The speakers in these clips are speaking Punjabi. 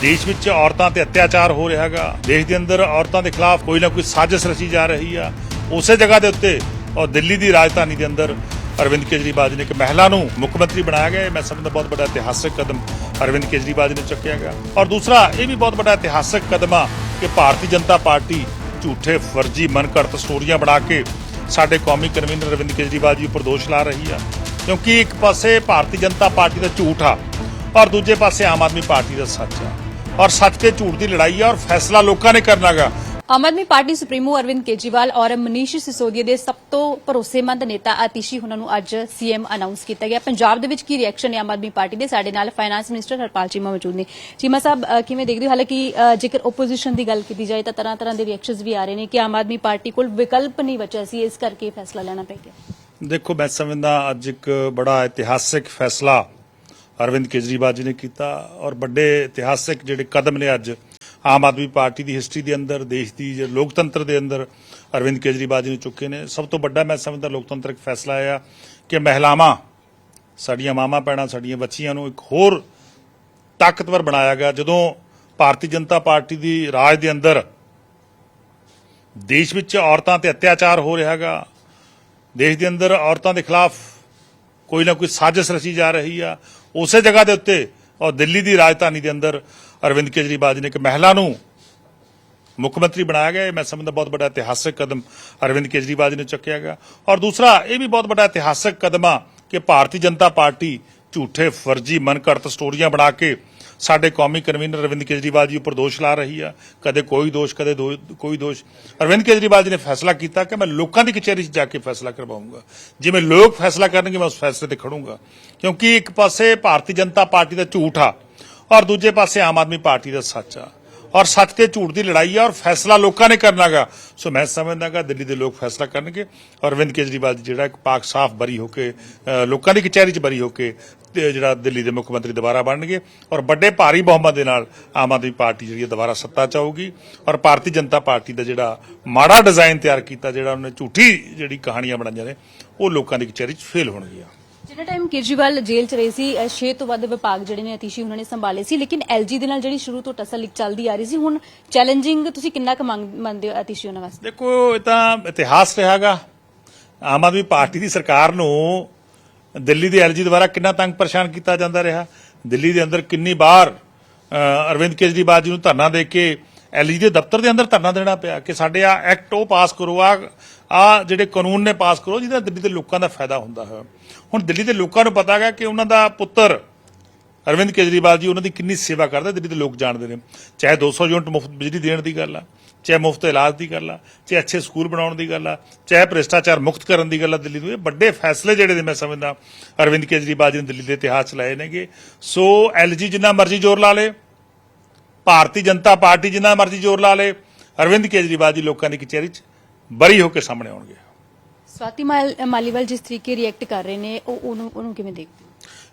ਦੇਸ਼ ਵਿੱਚ ਔਰਤਾਂ ਤੇ ਅਤਿਆਚਾਰ ਹੋ ਰਿਹਾ ਹੈਗਾ ਦੇਸ਼ ਦੇ ਅੰਦਰ ਔਰਤਾਂ ਦੇ ਖਿਲਾਫ ਕੋਈ ਨਾ ਕੋਈ ਸਾਜ਼ਿਸ਼ ਰਚੀ ਜਾ ਰਹੀ ਆ ਉਸੇ ਜਗ੍ਹਾ ਦੇ ਉੱਤੇ ਔਰ ਦਿੱਲੀ ਦੀ ਰਾਜਧਾਨੀ ਦੇ ਅੰਦਰ ਅਰਵਿੰਦ ਕੇਜਰੀਵਾਲ ਜੀ ਨੇ ਇੱਕ ਮਹਿਲਾ ਨੂੰ ਮੁੱਖ ਮੰਤਰੀ ਬਣਾਇਆ ਗਿਆ ਇਹ ਮੈਂ ਸਮਝਦਾ ਬਹੁਤ ਵੱਡਾ ਇਤਿਹਾਸਕ ਕਦਮ ਅਰਵਿੰਦ ਕੇਜਰੀਵਾਲ ਜੀ ਨੇ ਚੁੱਕਿਆ ਗਿਆ ਔਰ ਦੂਸਰਾ ਇਹ ਵੀ ਬਹੁਤ ਵੱਡਾ ਇਤਿਹਾਸਕ ਕਦਮ ਆ ਕਿ ਭਾਰਤੀ ਜਨਤਾ ਪਾਰਟੀ ਝੂਠੇ ਫਰਜ਼ੀ ਮਨਘੜਤ ਸਟੋਰੀਆਂ ਬਣਾ ਕੇ ਸਾਡੇ ਕੌਮੀ ਕਨਵੀਨਰ ਅਰਵਿੰਦ ਕੇਜਰੀਵਾਲ ਜੀ ਉੱਪਰ ਦੋਸ਼ ਲਾ ਰਹੀ ਆ ਕਿਉਂਕਿ ਇੱਕ ਪਾਸੇ ਭਾਰਤੀ ਜਨਤਾ ਪਾਰਟੀ ਦਾ ਝੂਠ ਆ ਔਰ ਦੂਜੇ ਪਾਸੇ ਆਮ ਆਦਮੀ ਪਾਰਟੀ ਦਾ ਸੱਚ ਆ ਔਰ ਸੱਚ ਤੇ ਝੂਠ ਦੀ ਲੜਾਈ ਆ ਔਰ ਫੈਸਲਾ ਲੋਕਾਂ ਨੇ ਕਰਨਾਗਾ। ਆਮ ਆਦਮੀ ਪਾਰਟੀ ਸੁਪਰੀਮੋ ਅਰਵਿੰਦ ਕੇਜਰੀਵਾਲ ਔਰ ਮਨੀਸ਼ ਸਿਸੋਦੀਆ ਦੇ ਸਭ ਤੋਂ ਭਰੋਸੇਮੰਦ ਨੇਤਾ ਆਤੀਸ਼ੀ ਉਹਨਾਂ ਨੂੰ ਅੱਜ ਸੀਐਮ ਅਨਾਉਂਸ ਕੀਤਾ ਗਿਆ। ਪੰਜਾਬ ਦੇ ਵਿੱਚ ਕੀ ਰਿਐਕਸ਼ਨ ਹੈ ਆਮ ਆਦਮੀ ਪਾਰਟੀ ਦੇ? ਸਾਡੇ ਨਾਲ ਫਾਈਨਾਂਸ ਮਿਨਿਸਟਰ ਹਰਪਾਲ ਚੀਮਾ ਮੌਜੂਦ ਨੇ। ਚੀਮਾ ਸਾਹਿਬ ਕਿਵੇਂ ਦੇਖਦੇ ਹੋ? ਹਾਲਾਂਕਿ ਜੇਕਰ ਓਪੋਜੀਸ਼ਨ ਦੀ ਗੱਲ ਕੀਤੀ ਜਾਏ ਤਾਂ ਤਰ੍ਹਾਂ ਤਰ੍ਹਾਂ ਦੇ ਰਿਐਕਸ਼ਨਸ ਵੀ ਆ ਰਹੇ ਨੇ ਕਿ ਆਮ ਆਦਮੀ ਪਾਰਟੀ ਕੋਲ ਵਿਕਲਪ ਨਹੀਂ ਬਚਿਆ ਸੀ ਇਸ ਕਰਕੇ ਫੈਸਲਾ ਲੈਣਾ ਪੈ ਗਿਆ। ਦੇਖੋ ਮੈਂ ਸਮਝਦਾ ਅੱਜ ਇੱਕ ਬੜਾ ਇਤਿਹਾਸਿਕ ਫੈਸਲਾ ਅਰਵਿੰਦ ਕੇਜਰੀਵਾਲ ਜੀ ਨੇ ਕੀਤਾ ਔਰ ਵੱਡੇ ਇਤਿਹਾਸਿਕ ਜਿਹੜੇ ਕਦਮ ਨੇ ਅੱਜ ਆਮ ਆਦਮੀ ਪਾਰਟੀ ਦੀ ਹਿਸਟਰੀ ਦੇ ਅੰਦਰ, ਦੇਸ਼ ਦੀ ਜੇ ਲੋਕਤੰਤਰ ਦੇ ਅੰਦਰ ਅਰਵਿੰਦ ਕੇਜਰੀਵਾਲ ਜੀ ਨੇ ਚੁੱਕੇ ਨੇ। ਸਭ ਤੋਂ ਵੱਡਾ ਮੈਂ ਸਮਝਦਾ ਲੋਕਤੰਤਰਕ ਫੈਸਲਾ ਆ ਕਿ ਮਹਿਲਾਵਾਂ, ਸਾਡੀਆਂ ਮਾਵਾਂ ਭੈਣਾਂ ਸਾਡੀਆਂ ਬੱਚੀਆਂ ਨੂੰ ਇੱਕ ਹੋਰ ਤਾਕਤਵਰ ਬਣਾਇਆ ਗਿਆ। ਜਦੋਂ ਭਾਰਤੀ ਜਨਤਾ ਪਾਰਟੀ ਦੀ ਰਾਜ ਦੇ ਅੰਦਰ ਦੇਸ਼ ਵਿੱਚ ਔਰਤਾਂ ਤੇ ਅਤਿਆਚਾਰ ਹੋ ਰਿਹਾ ਹੈਗਾ, ਦੇਸ਼ ਦੇ ਅੰਦਰ ਔਰਤਾਂ ਦੇ ਖਿਲਾਫ ਕੋਈ ਨਾ ਕੋਈ ਸਾਜ਼ਿਸ਼ ਰਚੀ ਜਾ ਰਹੀ ਆ। ਉਸੇ ਜਗ੍ਹਾ ਦੇ ਉੱਤੇ ਔਰ ਦਿੱਲੀ ਦੀ ਰਾਜਧਾਨੀ ਦੇ ਅੰਦਰ ਅਰਵਿੰਦ ਕੇਜਰੀਵਾਲ ਜੀ ਨੇ ਇੱਕ ਮਹਿਲਾ ਨੂੰ ਮੁੱਖ ਮੰਤਰੀ ਬਣਾਇਆ ਗਿਆ। ਇਹ ਮੈਂ ਸਮਝਦਾ ਬਹੁਤ ਵੱਡਾ ਇਤਿਹਾਸਕ ਕਦਮ ਅਰਵਿੰਦ ਕੇਜਰੀਵਾਲ ਜੀ ਨੇ ਚੁੱਕਿਆ ਗਿਆ। ਔਰ ਦੂਸਰਾ, ਇਹ ਵੀ ਬਹੁਤ ਵੱਡਾ ਇਤਿਹਾਸਕ ਕਦਮ ਆ ਕਿ ਭਾਰਤੀ ਜਨਤਾ ਪਾਰਟੀ ਝੂਠੇ ਫਰਜ਼ੀ ਮਨਘੜਤ ਸਟੋਰੀਆਂ ਬਣਾ ਕੇ ਸਾਡੇ ਕੌਮੀ ਕਨਵੀਨਰ ਅਰਵਿੰਦ ਕੇਜਰੀਵਾਲ ਜੀ ਉੱਪਰ ਦੋਸ਼ ਲਾ ਰਹੀ ਆ, ਕਦੇ ਕੋਈ ਦੋਸ਼, ਕਦੇ ਕੋਈ ਦੋਸ਼। ਅਰਵਿੰਦ ਕੇਜਰੀਵਾਲ ਜੀ ਨੇ ਫੈਸਲਾ ਕੀਤਾ ਕਿ ਮੈਂ ਲੋਕਾਂ ਦੀ ਕਚਹਿਰੀ 'ਚ ਜਾ ਕੇ ਫੈਸਲਾ ਕਰਵਾਉਂਗਾ। ਜਿਵੇਂ ਲੋਕ ਫੈਸਲਾ ਕਰਨਗੇ, ਮੈਂ ਉਸ ਫੈਸਲੇ ਤੇ ਖੜੂੰਗਾ। ਕਿਉਂਕਿ ਇੱਕ ਪਾਸੇ ਭਾਰਤੀ ਜਨਤਾ ਪਾਰਟੀ ਦਾ ਝੂਠ ਆ, ਔਰ ਦੂਜੇ ਪਾਸੇ ਆਮ ਆਦਮੀ ਪਾਰਟੀ ਦਾ ਸੱਚ ਆ। ਔਰ ਸੱਚ ਤੇ ਝੂਠ ਦੀ ਲੜਾਈ ਆ ਔਰ ਫੈਸਲਾ ਲੋਕਾਂ ਨੇ ਕਰਨਾਗਾ ਸੋ ਮੈਂ ਸਮਝਦਾਗਾ ਦਿੱਲੀ ਦੇ ਲੋਕ ਫੈਸਲਾ ਕਰਨਗੇ। ਔਰ ਅਰਵਿੰਦ ਕੇਜਰੀਵਾਲ ਜੀ ਜਿਹੜਾ ਇੱਕ ਪਾਕ ਸਾਫ਼ ਬਰੀ ਹੋ ਕੇ ਲੋਕਾਂ ਦੀ ਕਚਹਿਰੀ 'ਚ ਬਰੀ ਹੋ ਕੇ ਜਿਹੜਾ ਦਿੱਲੀ ਦੇ ਮੁੱਖ ਮੰਤਰੀ ਦੁਬਾਰਾ ਬਣਨਗੇ। ਔਰ ਵੱਡੇ ਭਾਰੀ ਬਹੁਮਤ ਦੇ ਨਾਲ ਆਮ ਆਦਮੀ ਪਾਰਟੀ ਜਿਹੜੀ ਹੈ ਦੁਬਾਰਾ ਸੱਤਾ 'ਚ ਆਊਗੀ। ਔਰ ਭਾਰਤੀ ਜਨਤਾ ਪਾਰਟੀ ਦਾ ਜਿਹੜਾ ਮਾੜਾ ਡਿਜ਼ਾਈਨ ਤਿਆਰ ਕੀਤਾ, ਜਿਹੜਾ ਉਹਨੇ ਝੂਠੀ ਜਿਹੜੀ ਕਹਾਣੀਆਂ ਬਣਾਈਆਂ ਨੇ, ਉਹ ਲੋਕਾਂ ਦੀ ਕਚਹਿਰੀ 'ਚ ਫੇਲ ਹੋਣਗੀਆਂ। ਜਿੰਨਾ ਟਾਈਮ ਕੇਜਰੀਵਾਲ ਜੇਲ੍ਹ ਚ ਰਹੇ ਸੀ 6 ਤੋਂ ਵੱਧ ਵਿਭਾਗ ਜਿਹੜੇ ਨੇ ਅਤੀਸ਼ੀ ਉਹਨਾਂ ਨੇ ਸੰਭਾਲੇ ਸੀ, ਲੇਕਿਨ ਐਲਜੀ ਦੇ ਨਾਲ ਜਿਹੜੀ ਸ਼ੁਰੂ ਤੋਂ ਟਸਲ ਚੱਲਦੀ ਆ ਰਹੀ ਸੀ, ਹੁਣ ਚੈਲੰਜਿੰਗ ਤੁਸੀਂ ਕਿੰਨਾ ਕੁ ਮੰਨਦੇ ਹੋ ਅਤੀਸ਼ੀ ਉਹਨਾਂ ਵਾਸਤੇ? ਦੇਖੋ, ਇਹ ਤਾਂ ਇਤਿਹਾਸ ਰਿਹਾਗਾ ਆਮ ਆਦਮੀ ਪਾਰਟੀ ਦੀ ਸਰਕਾਰ ਨੂੰ ਦਿੱਲੀ ਦੇ ਐਲਜੀ ਦੁਆਰਾ ਕਿੰਨਾ ਤੰਗ ਪਰੇਸ਼ਾਨ ਕੀਤਾ ਜਾਂਦਾ ਰਿਹਾ। ਦਿੱਲੀ ਦੇ ਅੰਦਰ ਕਿੰਨੀ ਵਾਰ ਅਰਵਿੰਦ ਕੇਜਰੀਵਾਲ ਜੀ ਨੂੰ ਧਰਨਾ ਦੇ ਕੇ ਐਲਜੀ ਦੇ ਦਫ਼ਤਰ ਦੇ ਅੰਦਰ ਧਰਨਾ ਦੇਣਾ ਪਿਆ ਕਿ ਸਾਡੇ ਆ ਐਕਟ ਉਹ ਪਾਸ ਕਰੋ, ਆ ਆ ਜਿਹੜੇ ਕਾਨੂੰਨ ਨੇ ਪਾਸ ਕਰੋ, ਜਿਹਦਾ ਦਿੱਲੀ ਦੇ ਲੋਕਾਂ ਦਾ ਫਾਇਦਾ ਹੁੰਦਾ ਹੈ। ਹੁਣ ਦਿੱਲੀ ਦੇ ਲੋਕਾਂ ਨੂੰ ਪਤਾ ਹੈਗਾ ਕਿ ਉਹਨਾਂ ਦਾ ਪੁੱਤਰ ਅਰਵਿੰਦ ਕੇਜਰੀਵਾਲ ਜੀ, ਉਹਨਾਂ ਦੀ ਕਿੰਨੀ ਸੇਵਾ ਕਰਦਾ, ਦਿੱਲੀ ਦੇ ਲੋਕ ਜਾਣਦੇ ਨੇ। ਚਾਹੇ 200 ਯੂਨਿਟ ਮੁਫਤ ਬਿਜਲੀ ਦੇਣ ਦੀ ਗੱਲ ਆ, ਚਾਹੇ ਮੁਫਤ ਇਲਾਜ ਦੀ ਗੱਲ ਆ, ਚਾਹੇ ਅੱਛੇ ਸਕੂਲ ਬਣਾਉਣ ਦੀ ਗੱਲ ਆ, ਚਾਹੇ ਭ੍ਰਿਸ਼ਟਾਚਾਰ ਮੁਕਤ ਕਰਨ ਦੀ ਗੱਲ ਆ ਦਿੱਲੀ ਨੂੰ। ਇਹ ਵੱਡੇ ਫੈਸਲੇ ਜਿਹੜੇ ਨੇ, ਮੈਂ ਸਮਝਦਾ, ਅਰਵਿੰਦ ਕੇਜਰੀਵਾਲ ਜੀ ਨੇ ਦਿੱਲੀ ਦੇ ਇਤਿਹਾਸ ਚ ਲਏ ਨੇਗੇ। ਸੋ ਐਲਜੀ ਜਿੰਨਾ ਮਰਜ਼ੀ ਜ਼ੋਰ ਲਾ ਲੇ, ਭਾਰਤੀ ਜਨਤਾ ਪਾਰਟੀ ਜਿੰਨਾ ਮਰਜ਼ੀ ਜ਼ੋਰ ਲਾ ਲੇ, ਅਰਵਿੰਦ ਕੇਜਰੀਵਾਲ ਜੀ ਲੋਕਾਂ ਦੀ ਕਚਹਿਰੀ 'ਚ। ਬਰੀ ਹੋ ਕੇ ਸਾਹਮਣੇ ਆਉਣਗੇ। ਸਵਾਤੀ ਮਾਲ- ਮਾਲੀਵਾਲ ਜਿਸ ਤਰੀਕੇ ਰਿਐਕਟ ਕਰ ਰਹੇ ਨੇ ਉਹ ਉਹਨੂੰ ਉਹਨੂੰ ਕਿਵੇਂ ਦੇਖਦੇ ਹੋ?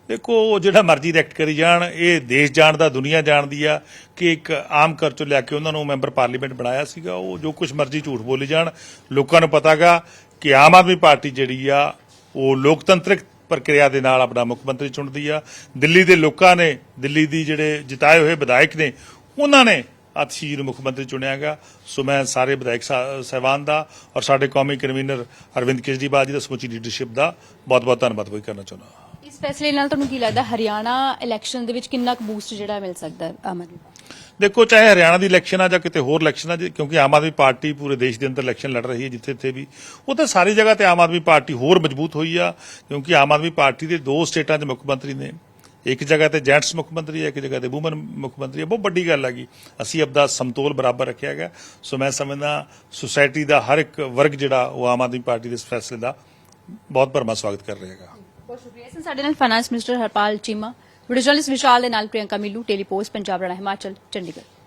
ਦੇਖੋ ਉਹ ਜਿਹੜਾ ਮਰਜ਼ੀ ਰੈਕਟ ਕਰੀ ਜਾਣ ਇਹ ਦੇਸ਼ ਜਾਣਦਾ ਦੁਨੀਆ ਜਾਣਦੀ ਆ ਕਿ ਇੱਕ ਆਮ ਘਰ ਚੋਂ ਲਿਆ ਕੇ ਉਹਨਾਂ ਨੂੰ ਮੈਂਬਰ ਪਾਰਲੀਮੈਂਟ ਬਣਾਇਆ ਸੀਗਾ ਉਹ ਜੋ ਕੁਝ ਮਰਜ਼ੀ ਝੂਠ ਬੋਲੀ ਜਾਣ। ਲੋਕਾਂ ਨੂੰ ਪਤਾਗਾ ਕਿ ਆਮ ਆਦਮੀ ਪਾਰਟੀ ਜਿਹੜੀ ਆ ਉਹ ਲੋਕਤੰਤਰਿਕ ਪ੍ਰਕਿਰਿਆ ਦੇ ਨਾਲ ਆਪਣਾ ਮੁੱਖ ਮੰਤਰੀ ਚੁਣਦੀ ਆ। ਦਿੱਲੀ ਦੇ ਲੋਕਾਂ ਨੇ ਦਿੱਲੀ ਦੀ ਜਿਹੜੇ ਜਿਤਾਏ ਹੋਏ ਵਿਧਾਇਕ ਨੇ ਉਹਨਾਂ ਨੇ ਅਤਸ਼ੀਰ ਮੁੱਖ ਮੰਤਰੀ ਚੁਣਿਆਗਾ ਸੋ ਮੈਂ ਸਾਰੇ ਵਿਧਾਇਕ ਸਾਹਿਬਾਨ ਦਾ ਔਰ ਸਾਡੇ ਕੌਮੀ ਕਨਵੀਨਰ ਅਰਵਿੰਦ ਕੇਜਰੀਵਾਲ ਜੀ ਦਾ ਸਮੁੱਚੀ ਲੀਡਰਸ਼ਿਪ ਦਾ ਬਹੁਤ ਬਹੁਤ ਧੰਨਵਾਦ ਵੀ ਕਰਨਾ ਚਾਹੁੰਦਾ। ਹਾਂ ਇਸ ਫੈਸਲੇ ਨਾਲ ਤੁਹਾਨੂੰ ਕੀ ਲੱਗਦਾ ਹਰਿਆਣਾ ਇਲੈਕਸ਼ਨ ਦੇ ਵਿੱਚ ਕਿੰਨਾ ਕੁ ਬੂਸਟ ਜਿਹੜਾ ਮਿਲ ਸਕਦਾ ਹੈ ਆਮ ਆਦਮੀ ਦੇਖੋ ਚਾਹੇ ਹਰਿਆਣਾ ਦੀ ਇਲੈਕਸ਼ਨ ਆ ਜਾਂ ਕਿਤੇ ਹੋਰ ਇਲੈਕਸ਼ਨ ਆ ਕਿਉਂਕਿ ਆਮ ਆਦਮੀ ਪਾਰਟੀ ਪੂਰੇ ਦੇਸ਼ ਦੇ ਅੰਦਰ ਇਲੈਕਸ਼ਨ ਲੜ ਰਹੀ ਹੈ ਜਿੱਥੇ ਜਿੱਥੇ ਵੀ ਉਹ ਤਾਂ ਸਾਰੀ ਜਗ੍ਹਾ ਤੇ ਆਮ ਆਦਮੀ ਪਾਰਟੀ ਹੋਰ ਮਜ਼ਬੂਤ ਹੋਈ ਆ ਕਿਉਂਕਿ ਆਮ ਆਦਮੀ ਪਾਰਟੀ ਦੇ ਦੋ ਸਟੇਟਾਂ 'ਚ ਮੁੱਖ ਮੰਤਰੀ ਨੇ। ਇੱਕ ਜਗ੍ਹਾ ਤੇ ਜੈਂਟਸ ਮੁੱਖ ਮੰਤਰੀ ਹੈ, ਇੱਕ ਜਗ੍ਹਾ ਤੇ ਵੂਮਨ ਮੁੱਖ ਮੰਤਰੀ ਹੈ। ਬਹੁਤ ਵੱਡੀ ਗੱਲ ਹੈਗੀ। ਅਸੀਂ ਆਪਦਾ ਸਮਤੋਲ ਬਰਾਬਰ ਰੱਖਿਆ ਗਿਆ ਸੋ ਮੈਂ ਸਮਝਦਾ ਸੁਸਾਇਟੀ ਦਾ ਹਰ ਇੱਕ ਵਰਗ ਜਿਹੜਾ, ਉਹ ਆਮ ਆਦਮੀ ਪਾਰਟੀ ਦੇ ਇਸ ਫੈਸਲੇ ਦਾ ਬਹੁਤ ਭਰਮਾ ਸਵਾਗਤ ਕਰ ਰਿਹਾ ਹੈਗਾ। ਬਹੁਤ ਸ਼ੁਕਰੀਆ। ਸਰ ਸਾਡੇ ਨਾਲ finance minister Harpal Cheema video journalist Vishal ਦੇ ਨਾਲ ਪ੍ਰਿਯੰਕਾ ਮਿੱਲੂ ਟੈਲੀਪੋਸਟ ਪੰਜਾਬ ਰਾਣਾ ਹਿਮਾਚਲ, ਚੰਡੀਗੜ੍ਹ।